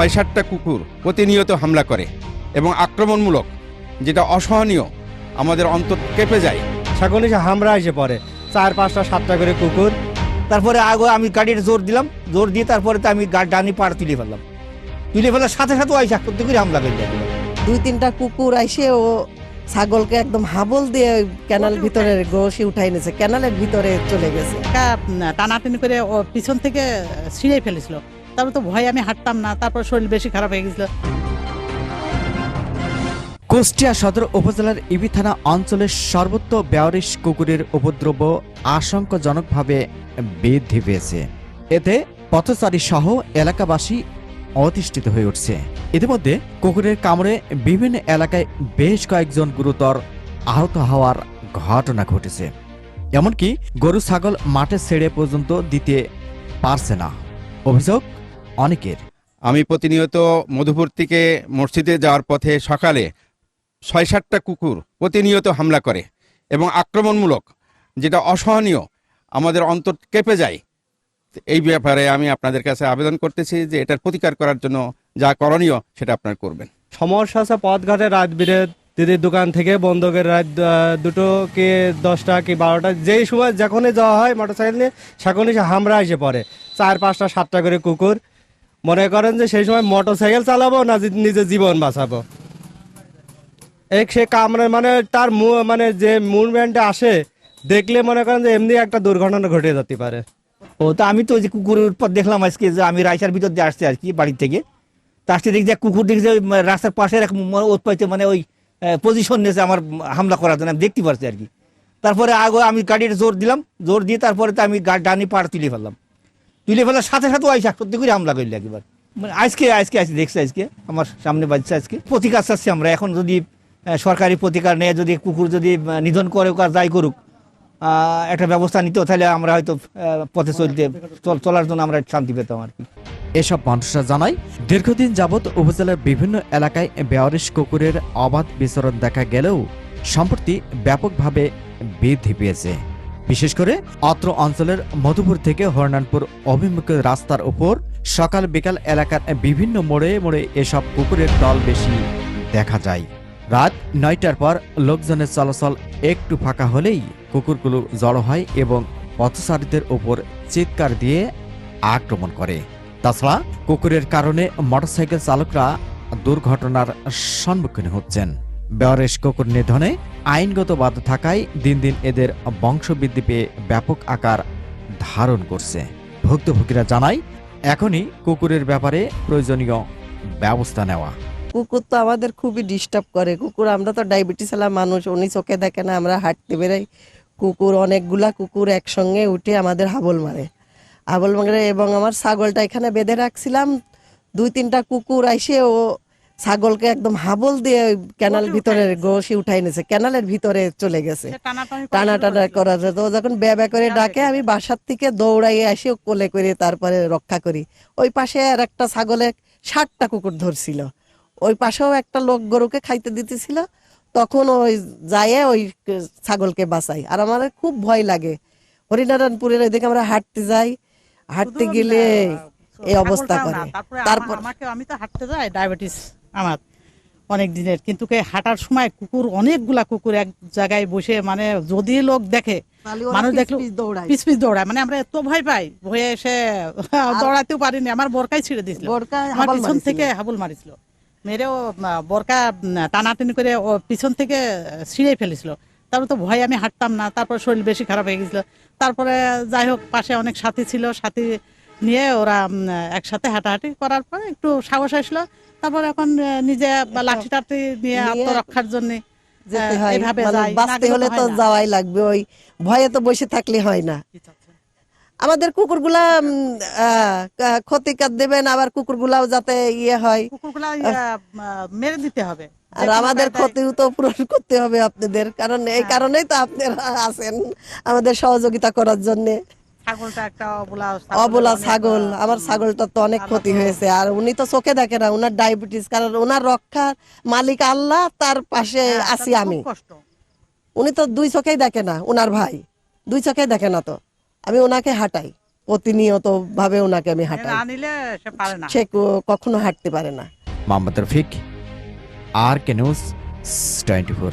ছয় সাতটা কুকুর প্রতিনিয়ত হামলা করে এবং আক্রমণমূলক যেটা অসহনীয় আমাদের অন্তর কেঁপে যায়। ছাগল এসে হামরা এসে পড়ে। চার পাঁচটা সাতটা করে কুকুর। তারপরে আগে আমি গাড়ির জোর দিলাম। জোর দিয়ে তারপরে তো আমি ডানি পাড় তুলে ফেললাম। তুলে ফেলার সাথে সাথে ওই করতে করে হামলা করে দুই তিনটা কুকুর আইসে ও ছাগলকে একদম হাবল দিয়ে ক্যানাল ভিতরে গোসি উঠাই নিয়েছে ক্যানালের ভিতরে চলে গেছে। টানাটানি করে ও পিছন থেকে ছিঁড়ে ফেলেছিল। তারপর তো ভয়ে আমি হাঁটতাম না, তারপর শরীর বেশি খারাপ হয়ে গেছিল। কুষ্টিয়া সদর উপজেলার ইবি থানা অঞ্চলের সর্বত্র বেয়ারিশ কুকুরের উপদ্রব আশঙ্কাজনকভাবে বৃদ্ধি পেয়েছে। এতে পথচারী সহ এলাকাবাসী অতিষ্ঠিত হয়ে উঠছে। ইতিমধ্যে কুকুরের কামড়ে বিভিন্ন এলাকায় বেশ কয়েকজন গুরুতর আহত হওয়ার ঘটনা ঘটেছে। এমনকি গরু, ছাগল মাঠে ছেড়ে পর্যন্ত দিতে পারছে না। অভিযোগ অনেকের। আমি প্রতিনিয়ত মধুপুর থেকে মসজিদে যাওয়ার পথে সকালে ছয় সাতটা কুকুর প্রতিনিয়ত হামলা করে এবং আক্রমণমূলক যেটা অসহনীয় আমাদের অন্তর কেঁপে যায়। এই ব্যাপারে আমি আপনাদের কাছে আবেদন করতেছি যে এটার প্রতিকার করার জন্য যা করণীয় সেটা আপনারা করবেন। সমস্যা আছে পথঘাটে রাত বিরে দিদির দোকান থেকে বন্ধকের রাত দুটো কি দশটা কি বারোটা যেই সময় যখনই যাওয়া হয় মোটরসাইকেল নিয়ে সেখানে হামরা এসে পড়ে। চার পাঁচটা সাতটা করে কুকুর মনে করেন যে সেই সময় মোটর সাইকেল চালাবো না নিজের জীবন বাঁচাবো? এক সে কামড়ে মানে তার মানে যে মুভমেন্টে আসে, দেখলে মনে করেন যে এমনি একটা দুর্ঘটনা ঘটে যেতে পারে। ও, তা আমি তো ওই যে কুকুরের পর দেখলাম আজকে যে আমি রাইসার ভিতর দিয়ে আসছি আর কি বাড়ি থেকে। তা আসতে দেখি যে কুকুর দেখি যে ওই রাস্তার পাশে এক ম- মানে ওই পজিশন নিয়েছে আমার হামলা করার জন্য। আমি দেখতে পারছি আর কি। তারপরে আগে আমি গাড়ির জোর দিলাম, জোর দিয়ে তারপরে তো আমি ডানি পাড় তুলে ফেললাম। তুলে ফেলার সাথে সাথে ওই করতে করে হামলা করলি একবার। মানে আজকে আজকে আজকে, দেখছি আজকে, আমার সামনে বাজছে আজকে। প্রতিকার চাচ্ছি আমরা, এখন যদি সরকারি প্রতিকার নেয়, যদি কুকুর যদি নিধন করে আর যাই করুক একটা ব্যবস্থা নিত তাহলে আমরা হয়তো পথে চলতে, চল- চলার জন্য আমরা শান্তি পেতাম আর কি। এসব মানুষরা জানায়, দীর্ঘদিন যাবৎ উপজেলার বিভিন্ন এলাকায় বেয়ারিশ কুকুরের অবাধ বিচরণ দেখা গেলেও সম্প্রতি ব্যাপকভাবে বৃদ্ধি পেয়েছে। বিশেষ করে অত্র অঞ্চলের মধুপুর থেকে হরনানপুর অভিমুখে রাস্তার উপর সকাল বিকাল এলাকার বিভিন্ন মোড়ে মোড়ে এসব কুকুরের দল বেশি দেখা যায়। রাত নয়টার পর লোকজনের চলাচল একটু ফাঁকা হলেই কুকুরগুলো জড়ো হয় এবং পথচারীদের উপর চিৎকার দিয়ে আক্রমণ করে। তাছাড়া কুকুরের কারণে মোটরসাইকেল চালকরা দুর্ঘটনার সম্মুখীন হচ্ছেন। বেয়ারেশ কুকুর নিধনে আইনগত বাধা থাকায় দিন দিন এদের বংশবৃদ্ধি পেয়ে ব্যাপক আকার ধারণ করছে। ভুক্তভোগীরা জানায়, এখনই কুকুরের ব্যাপারে প্রয়োজনীয় ব্যবস্থা নেওয়া। কুকুর তো আমাদের খুবই ডিস্টার্ব করে। কুকুর, আমরা তো ডায়াবেটিস আলা মানুষ, উনি চোখে দেখে না, আমরা হাঁটতে বেরোই। কুকুর, অনেকগুলা কুকুর একসঙ্গে উঠে আমাদের হাবল মারে। হাবল মারে এবং আমার ছাগলটা এখানে বেঁধে রাখছিলাম। দুই তিনটা কুকুর আইসে ও ছাগলকে একদম হাবল দিয়ে ক্যানাল ভিতরে গোসি উঠাই নিয়েছে ক্যানালের ভিতরে চলে গেছে। টানা টানা করেছিল। করা যায় তো যখন ব্যা করে ডাকে আমি বাসার থেকে দৌড়াইয়ে আসি কোলে করে তারপরে রক্ষা করি। ওই পাশে আর একটা ছাগলে ষাটটা কুকুর ধরছিল। ওই পাশেও একটা লোক গরুকে খাইতে দিতেছিল। তখন ওই যায় ওই ছাগলকে বাঁচাই। আর আমার খুব ভয় লাগে। হরিনারায়ণপুরের ওইদিকে আমরা হাঁটতে যাই। হাঁটতে গেলে এই অবস্থা করে। তারপর আমাকে আমি তো হাঁটতে যাই ডায়াবেটিস। আমার অনেক দিনের। কিন্তু কে হাঁটার সময় কুকুর অনেকগুলা কুকুর এক জায়গায় বসে মানে যদি লোক দেখে মানুষ দেখল পিস পিস দৌড়ায়। মানে আমরা এত ভয় পাই ভয়ে এসে দৌড়াতেও পারিনি। আমার বরকাই ছিঁড়ে দিছিল আমার পিছন থেকে হাবুল মারিছিল। মেরেও বরকা টানাটানি করে ও পিছন থেকে ছিঁড়ে ফেলেছিল। তারপর তো ভয়ে আমি হাঁটতাম না। তারপর শরীর বেশি খারাপ হয়ে গেছিল। তারপরে যাই হোক পাশে অনেক সাথী ছিল। সাথী নিয়ে ওরা একসাথে হাঁটাহাঁটি করার পরে একটু সাহস আসলো। তারপর এখন নিজে লাঠি টাঠি নিয়ে আত্মরক্ষার জন্য হয়। মানে বাঁচতে হলে তো। যাওয়াই লাগবে। ওই ভয়ে তো বসে থাকলে হয় না। আমাদের কুকুরগুলা ক্ষতিকার দেবেন। আবার কুকুরগুলাও যাতে ইয়ে হয়। কুকুরগুলা মেরে দিতে হবে। আর আমাদের ক্ষতিও তো পূরণ করতে হবে আপনাদের। কারণ এই হ্যাঁ। কারণেই তো আপনারা আছেন আমাদের সহযোগিতা করার জন্য। অবলা অবলা ছাগল আমার ছাগলটা তো অনেক ক্ষতি হয়েছে। আর উনি তো চোখে দেখে না উনার ডায়াবেটিস কারণ ওনার রক্ষার মালিক আল্লাহ তার পাশে হ্যাঁ, আছি আমি। উনি তো দুই চোখেই দেখে না উনার ভাই। দুই চোখেই দেখে না তো। আমি ওনাকে হাঁটাই প্রতিনিয়ত ভাবে ওনাকে আমি হাঁটাই। সে পারে না। সে ক- কখনো হাঁটতে পারে না। Mohammad Rafiq R K news twenty four.